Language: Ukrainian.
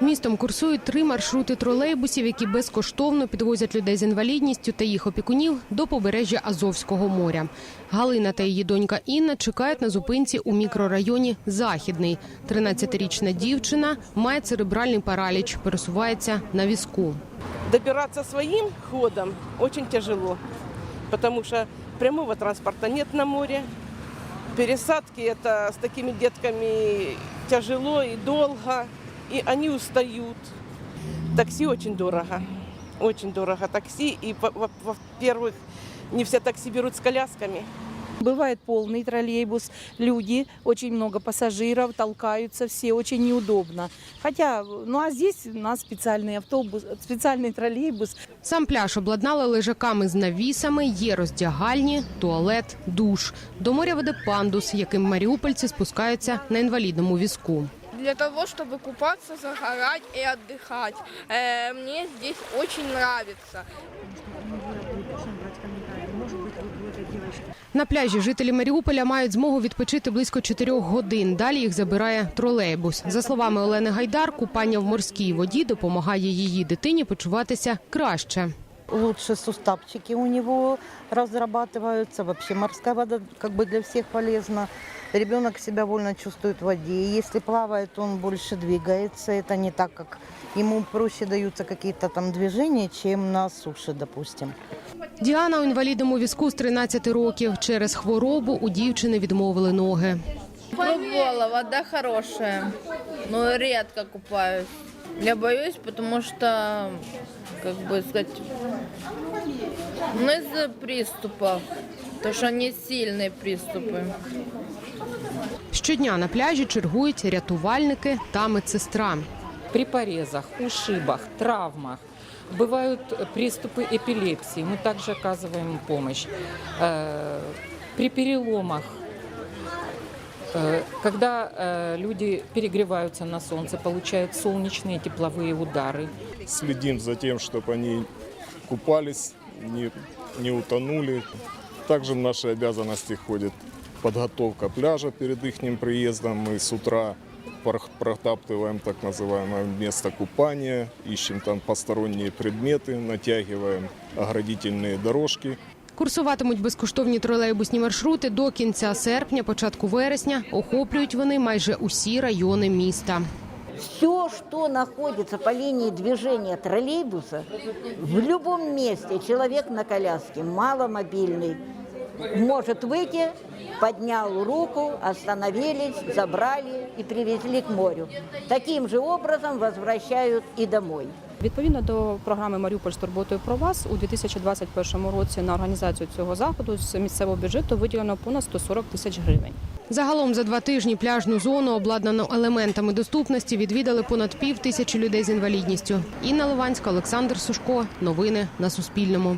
Містом курсують три маршрути тролейбусів, які безкоштовно підвозять людей з інвалідністю та їх опікунів до побережжя Азовського моря. Галина та її донька Інна чекають на зупинці у мікрорайоні Західний. 13-річна дівчина має церебральний параліч, пересувається на візку. Добираться своим ходом очень тяжело, потому что прямого транспорта нет на море. Пересадки это с такими детками тяжело и долго, и они устают. Такси очень дорого, очень дорого такси. И, во- во- во-первых, не все такси берут с колясками. Бывает полный троллейбус, люди, очень много пассажиров, толкаются все, очень неудобно. Хотя, ну а здесь у нас специальный автобус, специальный троллейбус. Сам пляж обладнали лежаками з навісами, є роздягальні, туалет, душ. До моря веде пандус, яким маріупольці спускаються на інвалідному візку. для того, чтобы купаться, загорать и отдыхать. Э, мне здесь очень нравится. На пляжі жителі Маріуполя мають змогу відпочити близько чотирьох годин. Далі їх забирає тролейбус. За словами Олени Гайдар, купання в морській воді допомагає її дитині почуватися краще. лучше суставчики у него разрабатываются. Вообще морская вода как бы для всех полезна. Ребенок себя вольно чувствует в воде. Если плавает, он больше двигается. Это не так, как ему проще даются какие-то там движения, чем на суше, допустим. Діана у інвалідному візку з 13 років. Через хворобу у дівчини відмовили ноги. Пробовала, вода хорошая, но редко купаюсь. Я боюсь, потому что, как бы сказать, ну из-за приступов, потому что они сильные приступы. Щодня на пляжі чергують рятувальники та медсестра. при порезах, ушибах, травмах. Бывают приступы эпилепсии, мы также оказываем помощь. Э, При переломах, э, когда э, люди перегреваются на солнце, получают солнечные тепловые удары. следим за тем, чтобы они купались, не, не утонули. Также в наши обязанности входит подготовка пляжа перед их приездом. Мы с утра пор- протаптываем так называемое место купания, ищем там посторонние предметы, натягиваем оградительные дорожки. Курсуватимуть безкоштовні тролейбусні маршрути до кінця серпня, початку вересня. Охоплюють вони майже усі райони міста. Все, что находится по линии движения троллейбуса, в любом месте человек на коляске, маломобильный, может выйти, поднял руку, остановились, забрали и привезли к морю. Таким же образом возвращают и домой. Відповідно до програми Маріуполь з турботою про вас у 2021 році на організацію цього заходу з місцевого бюджету виділено понад 140 тисяч гривень. Загалом за два тижні пляжну зону, обладнану елементами доступності, відвідали понад пів тисячі людей з інвалідністю. Інна Ливанська, Олександр Сушко. Новини на Суспільному.